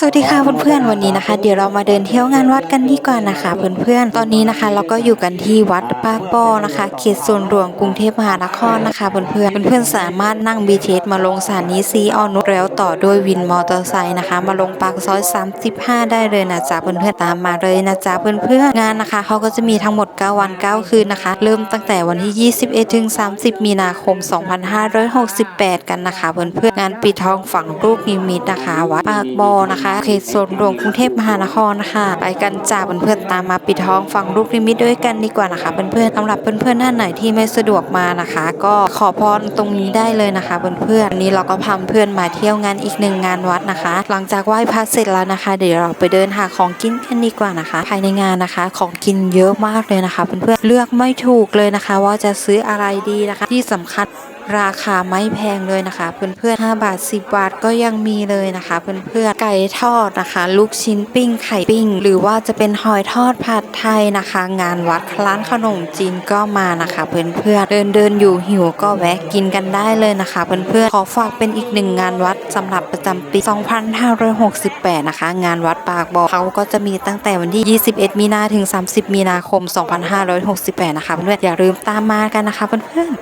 สวัสดีค่ะเพื่อนๆวันนี้นะคะ เดี๋ยวเรามาเดินเที่ยวงานวัดกันดีกว่านะคะเพื่อนๆตอนนี้นะคะ เราก็อยู่กันที่วัดป้าป้อนะคะเขตส่วนหลวงกรุงเทพมหานครนะคะเพื่อนๆเพื่อนๆสามารถนั่ง BTS มาลงสถานีซีออนุแล้วต่อด้วยวินมอเตอร์ไซค์นะคะ มาลงปากซอย 35 ได้เลยนะจ๊ะเพื่อนๆตามมาเลยนะจ๊ะเพื่อนๆงานนะคะเขาก็จะมีทั้งหมด 9 วัน 9 คืนนะคะ เริ่มตั้งแต่วันที่ 21ถึง30 มีนาคม 2568 กันนะคะเพื่อนๆงานปิดทองฝังลูกนิมิตนะคะวัดปากบ่อนะคะเขตโซนหลวงกรุงเทพมหานครนะคะไปกันจ้าเพื่อนๆตามมาปิดท้องฝังลูกนิมิตด้วยกันดีกว่านะคะเพื่อนๆสำหรับเพื่อนๆท่านไหนที่ไม่สะดวกมานะคะ ก็ขอพรตรงนี้ได้เลยนะคะเพื่อนๆวันนี้เราก็พาเพื่อนมาเที่ยวงานอีกหนึ่งงานวัดนะคะ หลังจากไหว้พระเสร็จแล้วนะคะ เดี๋ยวเราไปเดินหาของกินกันดีกว่านะคะ ภายในงานนะคะ ของกินเยอะมากเลยนะคะเพื่อนๆเลือกไม่ถูกเลยนะคะ ว่าจะซื้ออะไรดีนะคะ ที่สำคัญ ราคาไม่แพงเลยนะคะ เพื่อนๆ5บาท 10 บาทก็ยังมีเลยนะคะ เพื่อนๆไก่ทอดนะคะ ลูกชิ้นปิ้ง ไข่ปิ้ง หรือว่าจะเป็นหอยทอดผัดไทยนะคะ งานวัดร้านขนมจีนก็มานะคะ เพื่อนๆเดินเดินๆอยู่หิวก็แวะกินกันได้เลยนะคะ เพื่อนๆขอฝากเป็นอีกหนึ่งงานวัดสำหรับประจำปี 2568 นะคะ งานวัดปากบ่อเขาก็จะมีตั้งแต่วันที่ 21 มีนาถึง 30 มีนาคม 2568 นะคะ เพื่อนๆอย่าลืมตามมากันนะคะ เพื่อนๆ